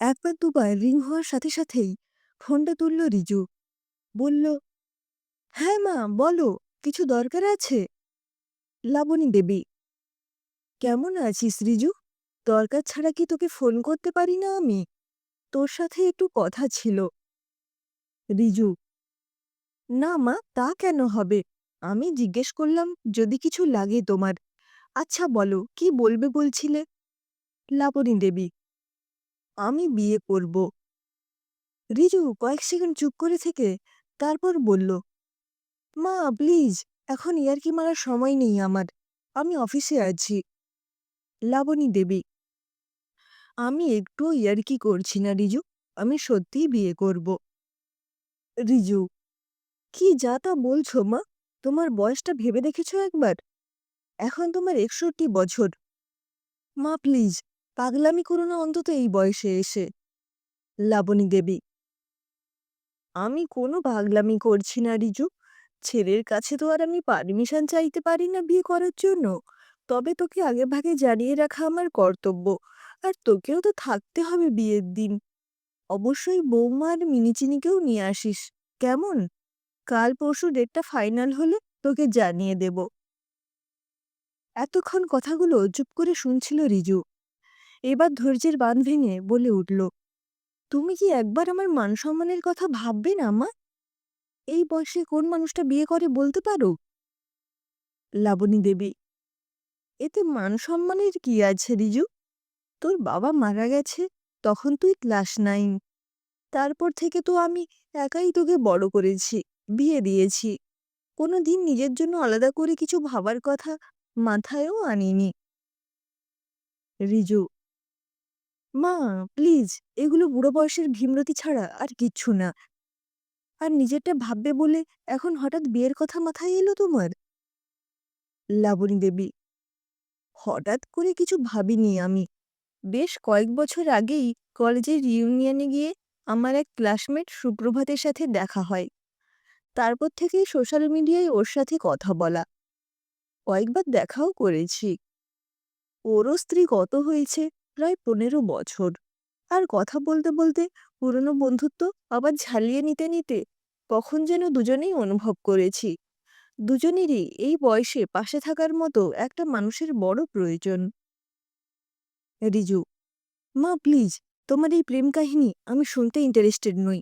একবার দুবার রিং হওয়ার সাথে সাথেই ফোনটা তুলল রিজু। বলল হ্যাঁ মা, বলো, কিছু দরকার আছে? লাবণী দেবী। কেমন আছিস রিজু? দরকার ছাড়া কি তোকে ফোন করতে পারি না আমি? তোর সাথে একটু কথা ছিল। রিজু। না মা, তা কেন হবে? আমি জিজ্ঞেস করলাম, যদি কিছু লাগে তোমার। আচ্ছা বলো, কি বলবে বলছিলে? লাবণী দেবী। আমি বিয়ে করব। রিজু কয়েক সেকেন্ড চুপ করে থেকে তারপর বলল, মা, প্লিজ, এখন ইয়ার্কি মারার সময় নেই আমার। আমি অফিসে আছি। লাবণী দেবী, আমি একটুও ইয়ার্কি করছি না রিজু, আমি সত্যিই বিয়ে করব। রিজু, কি যা তা বলছো মা, তোমার বয়সটা ভেবে দেখেছ একবার? এখন তোমার একষট্টি বছর। মা, প্লিজ পাগলামি করো না অন্তত এই বয়সে এসে। লাবণী দেবী। আমি কোনো পাগলামি করছি না, রিজু। ছেলের কাছে তো আর আমি পারমিশন চাইতে পারি না বিয়ে করার জন্য। তবে তোকে আগে ভাগে জানিয়ে রাখা আমার কর্তব্য। আর তোকেও তো থাকতে হবে বিয়ের দিন। অবশ্যই বৌমা আর মিনিচিনিকেও নিয়ে আসিস। কেমন? কাল পরশু ডেটটা ফাইনাল হলে তোকে জানিয়ে দেব। এতক্ষণ কথাগুলো চুপ করে শুনছিল রিজু। এবার ধৈর্যের বাঁধ ভেঙে বলে উঠল, তুমি কি একবার আমার মান সম্মানের কথা ভাববে না, মা? এই বয়সে কোন মানুষটা বিয়ে করে বলতে পারো? লাবণী দেবী, এতে মান সম্মানের কি আছে রিজু? তোর বাবা মারা গেছে, তখন তুই ক্লাস নাইন। তারপর থেকে তো আমি একাই তোকে বড় করেছি, বিয়ে দিয়েছি। কোনো দিন নিজের জন্য আলাদা করে কিছু ভাবার কথা মাথায়ও আনিনি। রিজু মা, প্লিজ, এগুলো বুড়ো বয়সের ভীমরতি ছাড়া আর কিচ্ছু না। আর নিজেরটা ভাববে বলে এখন হঠাৎ বিয়ের কথা মাথায় এলো তোমার? লাবণী দেবী, হঠাৎ করে কিছু ভাবিনি আমি। বেশ কয়েক বছর আগেই কলেজের রিউনিয়নে গিয়ে আমার এক ক্লাসমেট সুপ্রভাতের সাথে দেখা হয়। তারপর থেকেই সোশ্যাল মিডিয়ায় ওর সাথে কথা বলা। কয়েকবার দেখাও করেছি। ওরও স্ত্রী কত হয়েছে। প্রায় পনেরো বছর। আর কথা বলতে বলতে পুরনো বন্ধুত্ব আবার ঝালিয়ে নিতে নিতে কখন যেন দুজনেই অনুভব করেছি। দুজনেরই এই বয়সে পাশে থাকার মতো একটা মানুষের বড় প্রয়োজন। রিজু, মা, প্লিজ, তোমার এই প্রেম কাহিনী আমি শুনতে ইন্টারেস্টেড নই।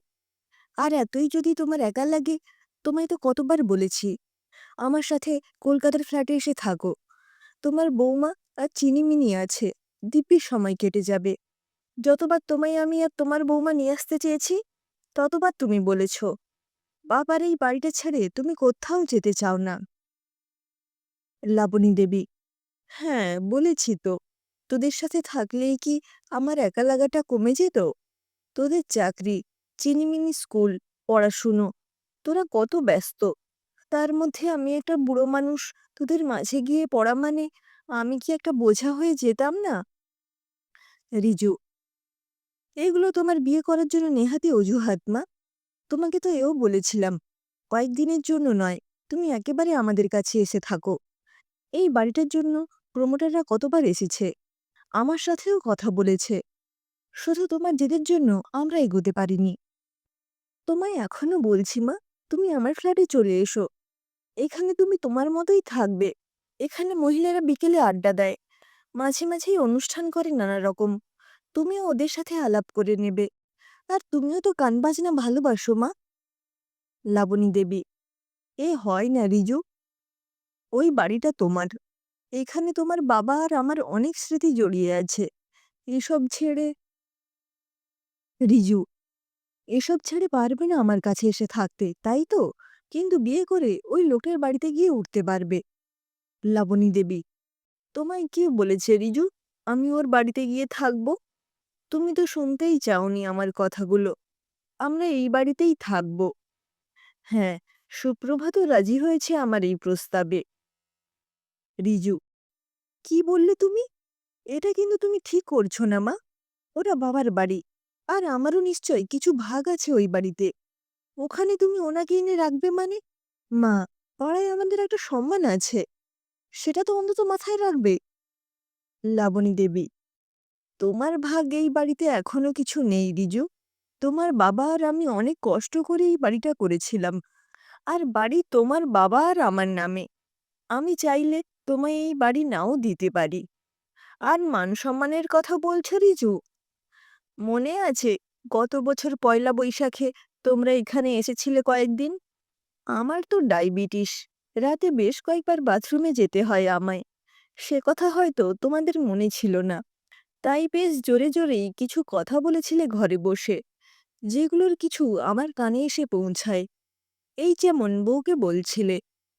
আর এতই যদি তোমার একা লাগে, তোমায় তো কতবার বলেছি। আমার সাথে কলকাতার ফ্ল্যাটে এসে থাকো। তোমার বৌমা আর চিনিমিনি আছে। দিব্যি সময় কেটে যাবে। যতবার তোমায় আমি আর তোমার বৌমা নিয়ে আসতে চেয়েছি, ততবার তুমি বলেছ, বাবার এই বাড়িটা ছেড়ে তুমি কোথাও যেতে চাও না। লাবণী দেবী হ্যাঁ বলেছি তো। তোদের সাথে থাকলেই কি আমার একা লাগাটা কমে যেত? তোদের চাকরি, চিনিমিনি স্কুল, পড়াশুনো, তোরা কত ব্যস্ত। তার মধ্যে আমি একটা বুড়ো মানুষ, তোদের মাঝে গিয়ে পড়া মানে আমি কি একটা বোঝা হয়ে যেতাম না? রিজু। এগুলো তোমার বিয়ে করার জন্য নেহাতি অজুহাত, মা। তোমাকে তো এও বলেছিলাম, কয়েকদিনের জন্য নয়, তুমি একেবারে আমাদের কাছে এসে থাকো। এই বাড়িটার জন্য প্রমোটাররা কতবার এসেছে? আমার সাথেও কথা বলেছে। শুধু তোমার জেদের জন্য আমরা এগোতে পারিনি। তোমায় এখনও বলছি, মা, তুমি আমার ফ্ল্যাটে চলে এসো। এখানে তুমি তোমার মতোই থাকবে। এখানে মহিলারা বিকেলে আড্ডা দেয়। মাঝে মাঝেই অনুষ্ঠান করে নানা রকম। তুমিও ওদের সাথে আলাপ করে নেবে। আর তুমিও তো গান বাজনা ভালোবাসো, মা। লাবণী দেবী, এ হয় না রিজু। ওই বাড়িটা তোমার। এখানে তোমার বাবা আর আমার অনেক স্মৃতি জড়িয়ে আছে। এসব ছেড়ে রিজু, এসব ছেড়ে পারবে না আমার কাছে এসে থাকতে, তাই তো? কিন্তু বিয়ে করে ওই লোকের বাড়িতে গিয়ে উঠতে পারবে। লাবণী দেবী তোমায় কি বলেছে, রিজু? আমি ওর বাড়িতে গিয়ে থাকব। তুমি তো শুনতেই চাওনি আমার কথাগুলো। আমরা এই বাড়িতেই থাকব। হ্যাঁ সুপ্রভাতও রাজি হয়েছে আমার এই প্রস্তাবে। রিজু, কি বললে তুমি? এটা কিন্তু তুমি ঠিক করছ না মা। ওটা বাবার বাড়ি। আর আমারও নিশ্চয় কিছু ভাগ আছে ওই বাড়িতে। ওখানে তুমি ওনাকে এনে রাখবে মানে? মা, পাড়ায় আমাদের একটা সম্মান আছে। সেটা তো অন্তত মাথায় রাখবে। লাবণী দেবী, তোমার ভাগ এই বাড়িতে এখনও কিছু নেই রিজু। তোমার বাবা আর আমি অনেক কষ্ট করে এই বাড়িটা করেছিলাম। আর বাড়ি তোমার বাবা আর আমার নামে। আমি চাইলে তোমায় এই বাড়ি নাও দিতে পারি। আর মান সম্মানের কথা বলছো রিজু? মনে আছে গত বছর পয়লা বৈশাখে তোমরা এখানে এসেছিলে কয়েকদিন? আমার তো ডায়াবেটিস। রাতে বেশ কয়েকবার বাথরুমে যেতে হয় আমায়। সে কথা হয়তো তোমাদের মনে ছিল না। তাই বেশ জোরে জোরেই কিছু কথা বলেছিলে ঘরে বসে, যেগুলোর কিছু আমার কানে এসে পৌঁছায়। এই যেমন বউকে বলছিলে,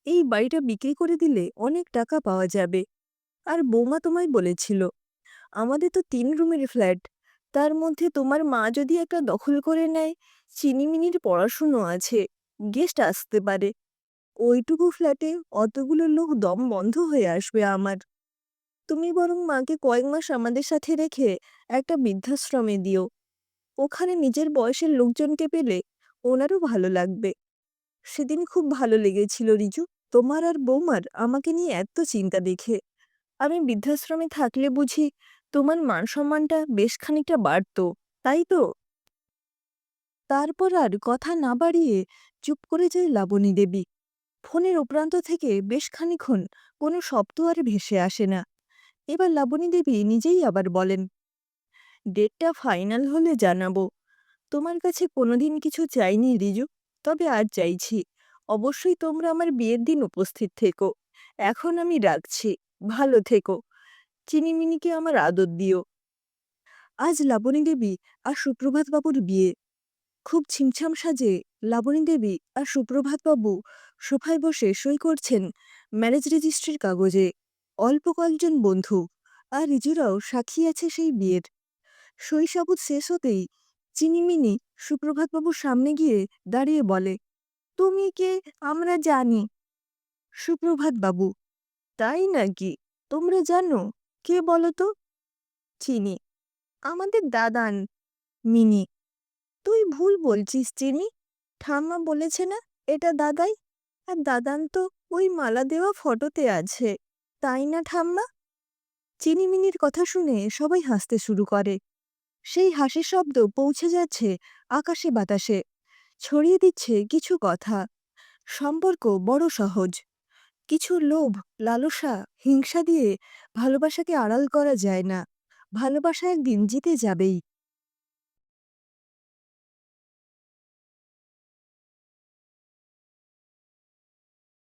এই বাড়িটা বিক্রি করে দিলে অনেক টাকা পাওয়া যাবে। আর বৌমা তোমায় বলেছিল, আমাদের তো তিন রুমের ফ্ল্যাট, তার মধ্যে তোমার মা যদি একটা দখল করে নেয়, চিনিমিনির পড়াশুনো আছে, গেস্ট আসতে পারে। ওইটুকু ফ্ল্যাটে অতগুলো লোক দম বন্ধ হয়ে আসবে আমার। তুমি বরং মাকে কয়েক মাস আমাদের সাথে রেখে একটা বৃদ্ধাশ্রমে দিও। ওখানে নিজের বয়সের লোকজনকে পেলে ওনারও ভালো লাগবে। সেদিন খুব ভালো লেগেছিল রিজু। তোমার আর বৌমার আমাকে নিয়ে এত চিন্তা দেখে। আমি বৃদ্ধাশ্রমে থাকলে বুঝি তোমার মান সম্মানটা বেশ খানিকটা বাড়তো, তাই তো? তারপর আর কথা না বাড়িয়ে চুপ করে যায় লাবণী দেবী। ফোনের ওপ্রান্ত থেকে বেশ খানিক্ষণ কোনো শব্দ আর ভেসে আসে না। এবার লাবণী দেবী নিজেই আবার বলেন, ডেটটা ফাইনাল হলে জানাব। তোমার কাছে কোনোদিন কিছু চাইনি রিজু? তবে আর চাইছি। অবশ্যই তোমরা আমার বিয়ের দিন উপস্থিত থেকো। এখন আমি রাখছি। ভালো থেকো। চিনিমিনিকে আমার আদর দিও। আজ লাবণী দেবী আর সুপ্রভাত বাবুর বিয়ে খুব ছিমছাম সাজে লাবণী দেবী আর সুপ্রভাত বাবু সোফায় বসে সই করছেন ম্যারেজ রেজিস্ট্রির কাগজে। অল্প কয়েকজন বন্ধু আর রিজুরাও সাক্ষী আছে সেই বিয়ের। সাবুত শেষ হতেই চিনিমিনি সুপ্রভাত বাবুর সামনে গিয়ে দাঁড়িয়ে বলে, তুমি কে? আমরা জানি। সুপ্রভাত বাবু, তাই নাকি? তোমরা জানো? কে বলো তো চিনি। আমাদের দাদান, মিনি। তুই ভুল বলছিস, চিনি। ঠাম্মা বলেছে না, এটা দাদাই? আর দাদান তো ওই মালা দেওয়া ফটোতে আছে, তাই না ঠাম্মা? চিনিমিনির কথা শুনে সবাই হাসতে শুরু করে। সেই হাসির শব্দ পৌঁছে যাচ্ছে আকাশে বাতাসে। ছড়িয়ে দিচ্ছে কিছু কথা। সম্পর্ক বড় সহজ। কিছু লোভ, লালসা, হিংসা দিয়ে ভালোবাসাকে আড়াল করা যায় না। ভালোবাসা একদিন জিতে যাবেই।